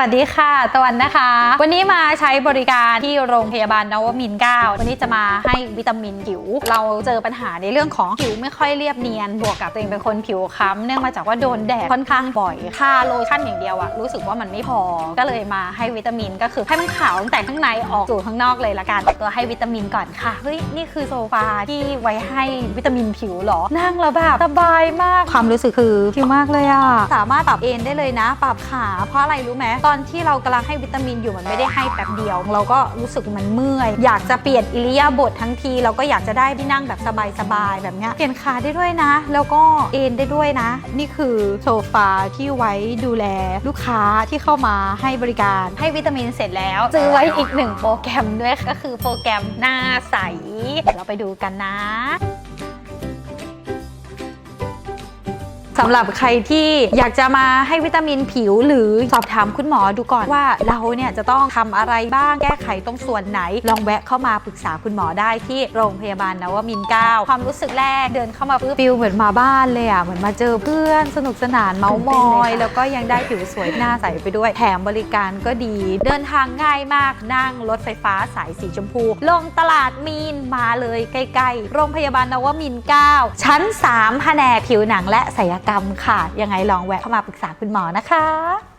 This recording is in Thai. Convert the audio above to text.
วัสดีค่ะ ตะวันนะคะ วันนี้มาใช้บริการที่โรงพยาบาลนวมินทร์9วันนี้จะมาให้วิตามินผิว เราเจอปัญหาในเรื่องของผิวไม่ค่อยเรียบเนียน บวกกับตัวเองเป็นคนผิวค้ำเนื่องมาจากว่าโดนแดดค่อนข้างบ่อยค่าโลชั่นอย่างเดียวอะรู้สึกว่ามันไม่พอ ก็เลยมาให้วิตามินก็คือให้มันขาวตั้งแต่ข้างในออกสู่ข้างนอกเลยละกันตัวให้วิตามินก่อนค่ะเฮ้ยนี่คือโซฟาที่ไว้ให้วิตามินผิวหรอนั่งแล้วแบบสบายมากความรู้สึกคือผิวมากเลยอะสามารถปรับเอนได้เลยนะ ปรับขาเพราะอะไรรู้ไหมตอนที่เรากำลังให้วิตามินอยู่มันไม่ได้ให้แป๊บเดียว เราก็รู้สึกมันเมื่อย อยากจะเปลี่ยนอิริยาบถทั้งที เราก็อยากจะได้ที่นั่งแบบสบายๆแบบเนี้ยเปลี่ยนขาได้ด้วยนะ แล้วก็เอนได้ด้วยนะ นี่คือโซฟาที่ไว้ดูแลลูกค้าที่เข้ามาให้บริการให้วิตามินเสร็จแล้วซื้อไว้อีกหนึ่งโปรแกรมด้วยก็คือโปรแกรมหน้าใสเดี๋ยวเราไปดูกันนะ สำหรับใครที่อยากจะมาให้วิตามินผิวหรือสอบถามคุณหมอดูก่อนว่าเราเนี่ยจะต้องทำอะไรบ้างแก้ไขตรงส่วนไหน ลองแวะเข้ามาปรึกษาคุณหมอได้ที่โรงพยาบาลนวมินทร์9ความรู้สึกแรกเดินเข้ามาปุ๊บฟิลเหมือนมาบ้านเลยอะเหมือนมาเจอเพื่อนสนุกสนานเมามอย แล้วก็ยังได้ผิวสวยหน้าใสไปด้วยแถมบริการก็ดี เดินทางง่ายมากนั่งรถไฟฟ้าสายสีชมพู ลงตลาดมีนมาเลยใกล้ๆโรงพยาบาลนวมินทร์9ชั้น3แผนกผิวหนังและศัลยกรรมค่ะ ยังไงลองแวะเข้ามาปรึกษาคุณหมอนะคะ